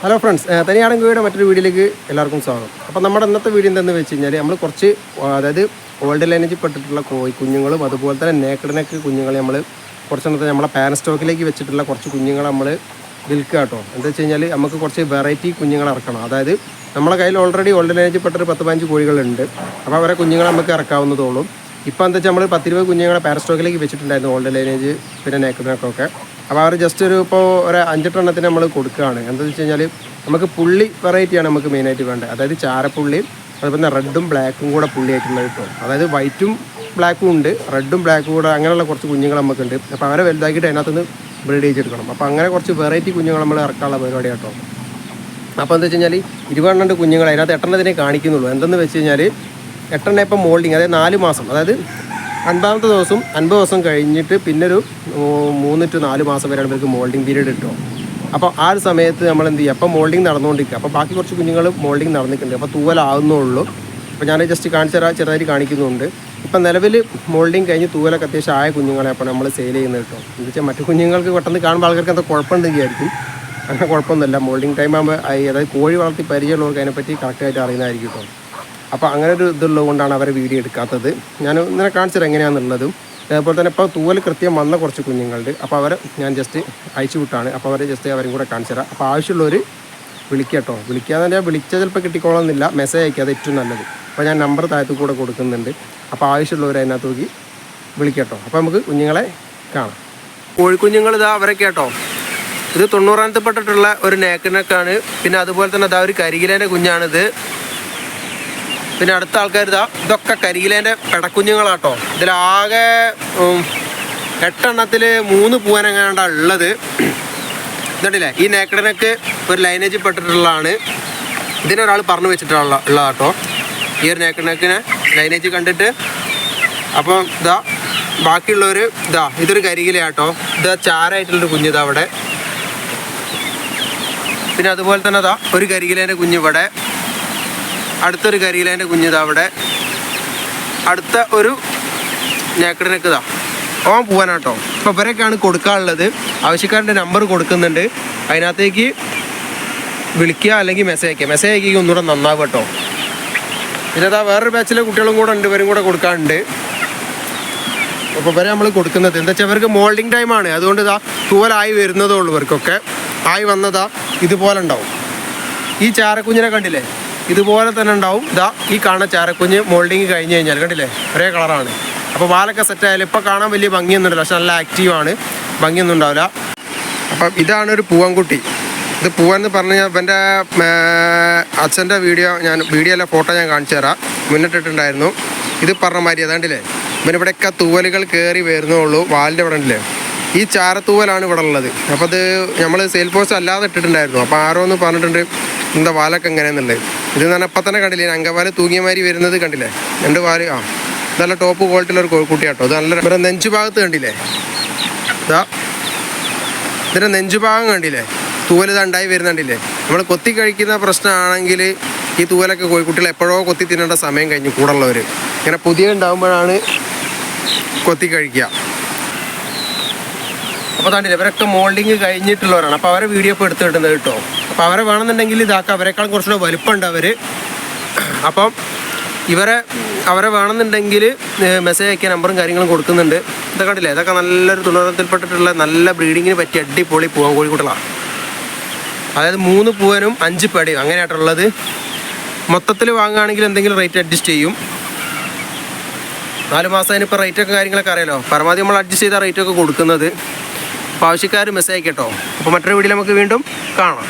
Hello friends തനിയാടൻ കോഴിയുടെ മറ്റൊരു വീഡിയോയിലേക്ക് എല്ലാവർക്കും സ്വാഗതം. അപ്പോൾ നമ്മുടെ ഇന്നത്തെ വീഡിയോ എന്താണെന്ന് വെച്ച് കഴിഞ്ഞാൽ നമ്മൾ കുറച്ച് അതായത് ഓൾഡ് ലൈനേജിൽ പെട്ടിട്ടുള്ള കോഴി കുഞ്ഞുങ്ങളും അതുപോലെ തന്നെ നേക്കഡിനൊക്കെ കുഞ്ഞുങ്ങളെ നമ്മൾ കുറച്ചെണ്ണത്തെ നമ്മളെ പാൻ സ്റ്റോക്കിലേക്ക് വെച്ചിട്ടുള്ള കുറച്ച് കുഞ്ഞുങ്ങളെ നമ്മൾ വിൽക്കുക കേട്ടോ. എന്താ വെച്ച് കഴിഞ്ഞാൽ നമുക്ക് കുറച്ച് വെറൈറ്റി കുഞ്ഞുങ്ങൾ ഇറക്കണം. അതായത് നമ്മുടെ കയ്യിൽ ഓൾറെഡി ഓൾഡ് ലൈനേജിൽ പെട്ടൊരു പത്ത് പതിനഞ്ച് കോഴികളുണ്ട്. അപ്പോൾ അവരെ കുഞ്ഞുങ്ങളെ നമുക്ക് ഇറക്കാവുന്നതോളും ഇപ്പോൾ എന്താ വെച്ചാൽ നമ്മൾ പത്തിരുപത് കുഞ്ഞുങ്ങളെ പാരസ്റ്റോക്കിലേക്ക് വെച്ചിട്ടുണ്ടായിരുന്നു ഓൾഡ് ലൈനേജ് പിന്നെ നേക്കഡിനൊക്കെ അപ്പോൾ അവർ ജസ്റ്റ് ഒരു ഇപ്പോൾ ഒരു അഞ്ചെട്ടെണ്ണത്തിന് നമ്മൾ കൊടുക്കുകയാണ് എന്താണെന്ന് വെച്ച് കഴിഞ്ഞാൽ നമുക്ക് പുള്ളി വെറൈറ്റിയാണ് നമുക്ക് മെയിനായിട്ട് വേണ്ടത്. അതായത് ചാരപ്പുള്ളിയും അതുപോലെ തന്നെ റെഡും ബ്ലാക്കും കൂടെ പുള്ളിയായിട്ടുള്ള കിട്ടും അതായത് വൈറ്റും ബ്ലാക്കും ഉണ്ട് റെഡും ബ്ലാക്കും കൂടെ അങ്ങനെയുള്ള കുറച്ച് കുഞ്ഞുങ്ങൾ നമുക്കുണ്ട് അപ്പോൾ അവരെ വലുതാക്കിയിട്ട് അതിനകത്തുനിന്ന് ബ്രീഡ് ചെയ്തെടുക്കണം. അപ്പോൾ അങ്ങനെ കുറച്ച് വെറൈറ്റി കുഞ്ഞുങ്ങൾ നമ്മൾ ഇറക്കാനുള്ള പരിപാടി കേട്ടോ അപ്പോൾ എന്താ വെച്ച് കഴിഞ്ഞാൽ ഇരുപതെണ്ണണ്ട് കുഞ്ഞുങ്ങൾ അതിനകത്ത് എട്ടെണ്ണത്തിനെ കാണിക്കുന്നുള്ളൂ. എന്തെന്ന് വെച്ച് കഴിഞ്ഞാൽ എട്ടെണ്ണ ഇപ്പം മോൾഡിങ് അതായത് നാല് മാസം. അതായത് അൻപതാമത്തെ ദിവസം അൻപത് ദിവസം കഴിഞ്ഞിട്ട് പിന്നെ ഒരു മൂന്ന് ടു നാല് മാസം വരെയാണ് ഇവർക്ക് മോൾഡിംഗ് പീരീഡ് കിട്ടും അപ്പോൾ ആ ഒരു സമയത്ത് നമ്മൾ എന്ത് ചെയ്യുക അപ്പോൾ മോൾഡിംഗ് നടന്നുകൊണ്ടിരിക്കുക. അപ്പോൾ ബാക്കി കുറച്ച് കുഞ്ഞുങ്ങൾ മോൾഡിംഗ് നടന്നിട്ടുണ്ട്. അപ്പോൾ തൂവലാവുന്നുള്ളൂ അപ്പോൾ ഞാൻ ജസ്റ്റ് കാണിച്ചു തരാം ചെറുതായിട്ട് കാണിക്കുന്നുണ്ട്. ഇപ്പം നിലവിൽ മോൾഡിങ് കഴിഞ്ഞ് തൂവലൊക്കെ അത്യാവശ്യം ആയ കുഞ്ഞുങ്ങളെ അപ്പോൾ നമ്മൾ സെയിൽ ചെയ്യുന്നത് കേട്ടോ എന്ന് വെച്ചാൽ മറ്റു കുഞ്ഞുങ്ങൾക്ക് പെട്ടെന്ന് കാണുമ്പോൾ ആൾക്കാർക്ക് എന്താ കുഴപ്പമുണ്ടെങ്കിൽ ആയിരിക്കും അങ്ങനെ കുഴപ്പമൊന്നുമില്ല. മോൾഡിങ് ടൈം ആകുമ്പോൾ അതായത് കോഴി വളർത്തി പരിചയമുള്ളവർക്ക് അതിനെപ്പറ്റി കറക്റ്റായിട്ട് അറിയുന്നതായിരിക്കും കേട്ടോ അപ്പോൾ അങ്ങനെ ഒരു ഇതുള്ളത് കൊണ്ടാണ് അവരെ വീഡിയോ എടുക്കാത്തത്. ഞാൻ ഇങ്ങനെ കാണിച്ചത് എങ്ങനെയാണെന്നുള്ളതും അതേപോലെ തന്നെ ഇപ്പോൾ തൂവൽ കൃത്യം വന്ന കുറച്ച് കുഞ്ഞുങ്ങളുണ്ട്. അപ്പോൾ അവരെ ഞാൻ ജസ്റ്റ് അയച്ചു വിട്ടാണ്. അപ്പോൾ അവരെ ജസ്റ്റ് അവരും കൂടെ കാണിച്ചു തരാം. അപ്പോൾ ആവശ്യമുള്ളവർ വിളിക്കുക കേട്ടോ. പറഞ്ഞാൽ വിളിച്ചാൽ ചിലപ്പോൾ കിട്ടിക്കോളന്നില്ല. മെസ്സേജ് അയക്കുക അത് ഏറ്റവും നല്ലത്. അപ്പോൾ ഞാൻ നമ്പർ താഴത്തു കൂടെ കൊടുക്കുന്നുണ്ട്. അപ്പോൾ ആവശ്യമുള്ളവർ അതിനകത്ത് നോക്കി വിളിക്കുക കേട്ടോ. അപ്പോൾ നമുക്ക് കുഞ്ഞുങ്ങളെ കാണാം. കോഴിക്കുഞ്ഞുങ്ങൾ ഇതാ അവരെ കേട്ടോ. ഇത് തൊണ്ണൂറാമത്തെ പെട്ടിട്ടുള്ള ഒരു നേക്കിനൊക്കെയാണ് പിന്നെ അതുപോലെ തന്നെ അതാ ഒരു കരികിലേന്റെ കുഞ്ഞാണിത്. പിന്നെ അടുത്ത ആൾക്കാർ ഇതാ ഇതൊക്കെ കരികിലേന്റെ പെടക്കുഞ്ഞുങ്ങളാട്ടോ. ഇതിലാകെ എട്ടെണ്ണത്തിൽ മൂന്ന് പൂവനങ്ങാണ്ടാണ് ഉള്ളത്. ഇതുണ്ടല്ലേ ഈ നേക്കടനൊക്കെ ഒരു ലൈനേജ് പെട്ടിട്ടുള്ളതാണ്. ഇതിനൊരാൾ പറഞ്ഞു വെച്ചിട്ടുള്ള ഉള്ളതാട്ടോ. ഈ ഒരു നേക്കടനക്കിനെ ലൈനേജ് കണ്ടിട്ട് അപ്പം ഇതാ ബാക്കിയുള്ളവർ ഇതാ ഇതൊരു കരികിലാട്ടോ ഇതാ ചാരായിട്ടുള്ളൊരു കുഞ്ഞിതാ അവിടെ. പിന്നെ അതുപോലെ തന്നെ അതാ ഒരു കരികിലേന്റെ കുഞ്ഞ് ഇവിടെ. അടുത്തൊരു കരിയിലേന്റെ കുഞ്ഞിതാ അവിടെ. അടുത്ത ഒരു നേക്കടിനൊക്കെ ഇതാ. ഓൻ പോവാനാട്ടോ. അപ്പോൾ ഇവരൊക്കെയാണ് കൊടുക്കാനുള്ളത്. ആവശ്യക്കാരന്റെ നമ്പർ കൊടുക്കുന്നുണ്ട്. അതിനകത്തേക്ക് വിളിക്കുക അല്ലെങ്കിൽ മെസ്സേജ് അയക്കുക. മെസ്സേജ് അയക്കുക ഒന്നുകൂടെ നന്നാവും കേട്ടോ. ഇതാ വേറൊരു ബാച്ചിലെ കുട്ടികളും കൂടെ ഉണ്ട്. ഇവരും കൂടെ കൊടുക്കാനുണ്ട്. അപ്പോൾ ഇവരെ നമ്മൾ കൊടുക്കുന്നത്. എന്താ വെച്ചാൽ ഇവർക്ക് മോൾഡിങ് ടൈമാണ് അതുകൊണ്ട് ഇതാ തൂവലായി വരുന്നതേ ഉള്ളൂ ഇവർക്കൊക്കെ. ആയി വന്നതാ ഇതുപോലെ ഉണ്ടാവും. ഈ ചാരക്കുഞ്ഞിനെ കണ്ടില്ലേ? ഇതുപോലെ തന്നെ ഉണ്ടാവും. ഇതാ ഈ കാണുന്ന ചാരക്കുഞ്ഞ് മോൾഡിങ് കഴിഞ്ഞ് കഴിഞ്ഞാൽ കണ്ടില്ലേ? ഒരേ കളറാണ്. അപ്പോൾ വാലൊക്കെ സെറ്റ് ആയാലും ഇപ്പോൾ കാണാൻ വലിയ ഭംഗിയൊന്നുമില്ല പക്ഷെ നല്ല ആക്റ്റീവാണ് ഭംഗിയൊന്നും ഉണ്ടാവില്ല. അപ്പം ഇതാണ് ഒരു പൂവൻകുട്ടി. ഇത് പൂവൻ എന്ന് പറഞ്ഞു കഴിഞ്ഞാൽ ഇവന്റെ അച്ഛന്റെ വീഡിയോ ഞാൻ വീഡിയോ അല്ല ഫോട്ടോ ഞാൻ കാണിച്ചു തരാം. മുന്നിട്ടിട്ടുണ്ടായിരുന്നു. ഇത് പറഞ്ഞ മാതിരി അതാണ്ടില്ലേ ഇവനിവിടെയൊക്കെ തൂവലുകൾ കയറി വരുന്നുള്ളൂ. വാലിന്റെ ഇവിടെ ഉണ്ടല്ലേ? ഈ ചാരത്തൂവലാണ് ഇവിടെ ഉള്ളത്. അപ്പോൾ അത് നമ്മൾ സെയിൽ പോസ്റ്റ് അല്ലാതെ ഇട്ടിട്ടുണ്ടായിരുന്നു. അപ്പോൾ ആരോ ഒന്ന് പറഞ്ഞിട്ടുണ്ട് എന്താ വാലൊക്കെ എങ്ങനെയാന്നുള്ളത്? ഇത് തന്നെ തന്നെ കണ്ടില്ലേ? അങ്കവാൽ തൂങ്ങിയ മാതിരി വരുന്നത് കണ്ടില്ലേ? രണ്ട് വാൽ ആ. നല്ല ടോപ്പ് ക്വാളിറ്റിയുള്ള ഒരു കോഴിക്കുട്ടിയാട്ടോ ഇത് നല്ല ഇവിടെ നെഞ്ചു ഭാഗത്ത് കണ്ടില്ലേ? ഇതാ. ഇതിന്റെ നെഞ്ചുഭാഗം കണ്ടില്ലേ? തൂവൽ ഇതുണ്ടായി വരുന്നുണ്ടില്ലേ നമ്മൾ കൊത്തി കഴിക്കുന്ന പ്രശ്നമാണെങ്കിൽ ഈ തൂവലൊക്കെ കോഴിക്കുട്ടികൾ എപ്പോഴോ കൊത്തി തിന്നേണ്ട സമയം കഴിഞ്ഞു കൂടുള്ളവർ ഇങ്ങനെ പുതിയ ഉണ്ടാകുമ്പോഴാണ് കൊത്തി കഴിക്കുക. അപ്പോൾ താണ്ടില്ലേ ഇവരൊക്കെ മോൾഡിങ് കഴിഞ്ഞിട്ടുള്ളവരാണ്. അപ്പോൾ അവരെ വീഡിയോ ഇപ്പോൾ എടുത്തിട്ടുണ്ട് കേട്ടോ. അപ്പോൾ അവരെ വേണമെന്നുണ്ടെങ്കിൽ ഇതാക്കുക അവരെക്കാളും കുറച്ചുകൂടെ വലുപ്പമുണ്ട് അവർ അപ്പം ഇവരെ അവരെ വേണമെന്നുണ്ടെങ്കിൽ മെസ്സേജ് അയക്കാൻ നമ്പറും കാര്യങ്ങളും കൊടുക്കുന്നുണ്ട്. ഇതൊക്കെ കണ്ടില്ലേ? ഇതൊക്കെ നല്ലൊരു തുണർത്തിൽപ്പെട്ടിട്ടുള്ള നല്ല ബ്രീഡിങ്ങിന് പറ്റിയ അടിപൊളി പൂവാൻ കോഴിക്കുട്ടലാണ്. അതായത് മൂന്ന് പൂവനും അഞ്ച് പടിയും അങ്ങനെയായിട്ടുള്ളത്. മൊത്തത്തിൽ വാങ്ങുകയാണെങ്കിൽ എന്തെങ്കിലും റേറ്റ് അഡ്ജസ്റ്റ് ചെയ്യും. നാല് മാസം അതിനിപ്പോൾ റേറ്റൊക്കെ കാര്യങ്ങളൊക്കെ അറിയാലോ? പരമാവധി നമ്മൾ അഡ്ജസ്റ്റ് ചെയ്ത റേറ്റൊക്കെ കൊടുക്കുന്നത്. അപ്പോൾ ആവശ്യക്കാർ മെസ്സേജ് അയക്കട്ടോ. അപ്പോൾ മറ്റൊരു വീഡിയോ നമുക്ക് വീണ്ടും കാണാം.